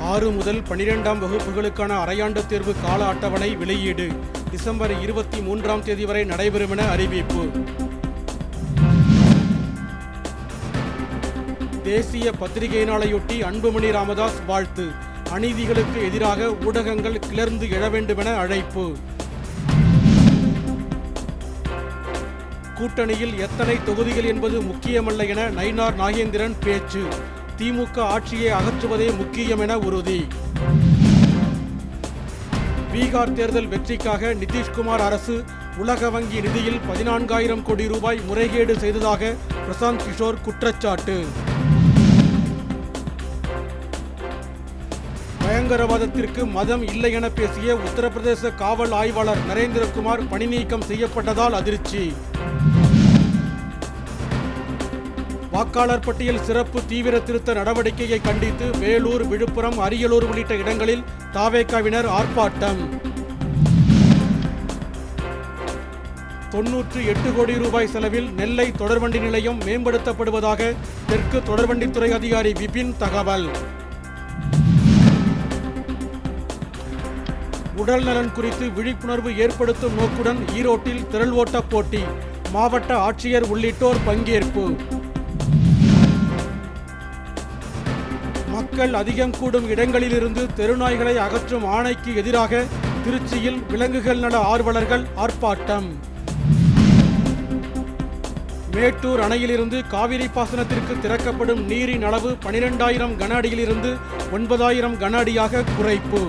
ஆறு முதல் பனிரெண்டாம் வகுப்புகளுக்கான அரையாண்டு தேர்வு கால அட்டவணை வெளியீடு. டிசம்பர் இருபத்தி மூன்றாம் தேதி வரை நடைபெறும் என அறிவிப்பு. தேசிய பத்திரிகை நாளையொட்டி அன்புமணி ராமதாஸ் வாழ்த்து. அநீதிகளுக்கு எதிராக ஊடகங்கள் கிளர்ந்து எழ வேண்டுமென அழைப்பு. கூட்டணியில் எத்தனை தொகுதிகள் என்பது முக்கியமல்ல என நயினார் நாகேந்திரன் பேச்சு. திமுக ஆட்சியை அகற்றுவதே முக்கியம் என உறுதி. பீகார் தேர்தல் வெற்றிக்காக நிதிஷ்குமார் அரசு உலக வங்கி நிதியில் பதினான்காயிரம் கோடி ரூபாய் முறைகேடு செய்ததாக பிரசாந்த் கிஷோர் குற்றச்சாட்டு. பயங்கரவாதத்திற்கு மதம் இல்லை என பேசிய உத்தரப்பிரதேச காவல் ஆய்வாளர் நரேந்திரகுமார் பணிநீக்கம் செய்யப்பட்டதால் அதிர்ச்சி. வாக்காளர் பட்டியல் சிறப்பு தீவிர திருத்த நடவடிக்கையை கண்டித்து வேலூர் விழுப்புரம் அரியலூர் உள்ளிட்ட இடங்களில் தாவேக்காவினர் ஆர்ப்பாட்டம். தொன்னூற்று எட்டு கோடி ரூபாய் செலவில் நெல்லை தொடர்வண்டி நிலையம் மேம்படுத்தப்படுவதாக தெற்கு தொடர்வண்டித்துறை அதிகாரி விபின் தகவல். உடல் நலன் குறித்து விழிப்புணர்வு ஏற்படுத்தும் நோக்குடன் ஈரோட்டில் திரள் ஓட்டப் போட்டி. மாவட்ட ஆட்சியர் உள்ளிட்டோர் பங்கேற்பு. மக்கள் அதிகம் கூடும் இடங்களிலிருந்து தெருநாய்களை அகற்றும் ஆணைக்கு எதிராக திருச்சியில் விலங்குகள் நல ஆர்வலர்கள் ஆர்ப்பாட்டம். மேட்டூர் அணையிலிருந்து காவிரி பாசனத்திற்கு திறக்கப்படும் நீரின் அளவு பனிரெண்டாயிரம் கன அடியிலிருந்து ஒன்பதாயிரம் கன அடியாக குறைப்பு.